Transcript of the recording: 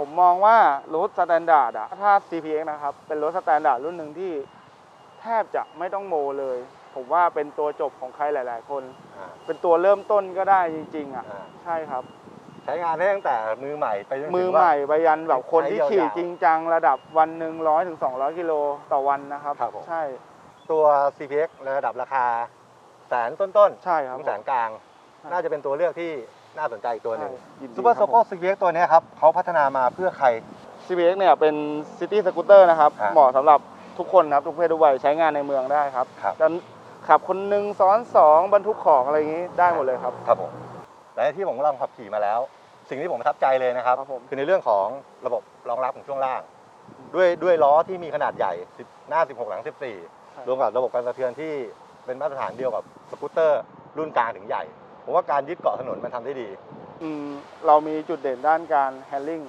ผมมองว่ารถสแตนดาร์ดอะถ้า CPX นะครับ เป็นรถสแตนดาร์ดรุ่นหนึ่งที่แทบจะไม่ต้องโมเลย ผมว่าเป็นตัวจบของใครหลาย ๆ คน อ่า เป็นตัวเริ่มต้นก็ได้จริง ๆอะอ่า ใช่ครับ ใช้งานได้ตั้งแต่มือใหม่ไปจนถึงมือว่าใหม่ไปยันแบบคนที่ใช้ยาวๆขี่จริงจังระดับวันหนึ่งร้อยถึงสองร้อยกิโลต่อวันนะครับ ครับผม ใช่ตัว CPX ในระดับราคาแสนต้นๆใช่ครับถึงแสนกลางใช่ น่าจะเป็นตัวเลือกที่น่าสนใจอีกตัวหนึ่งใช่ยินดีซูเปอร์คโซบโก้ CPX ตัวเนี้ยครับเขาพัฒนามาเพื่อใคร CPX เนี่ยเป็นซิตี้สกูตเตอร์นะครับฮะเหมาะสำหรับทุกคนครับทุกเพศทุกวัยใช้งานในเมืองได้ครับครับ จะขับคนหนึ่งซ้อนสองบรรทุกของอะไรอย่างนี้ได้หมดเลยครับ ครับผมและที่ผมลองขับขี่มาแล้ว สิ่งที่ผมประทับใจเลยนะครับ ครับผม คือในเรื่องของระบบรองรับของช่วงล่าง ด้วยด้วยล้อที่มีขนาดใหญ่10หน้า 16 หลัง 14 รวมกับระบบการสะเทือนที่เป็นมาตรฐานเดียวกับสกูตเตอร์รุ่นกลางถึงใหญ่ ผมว่าการยึดเกาะถนนมันทำได้ดี อืมเรามีจุดเด่นด้านการแฮนดิ้ง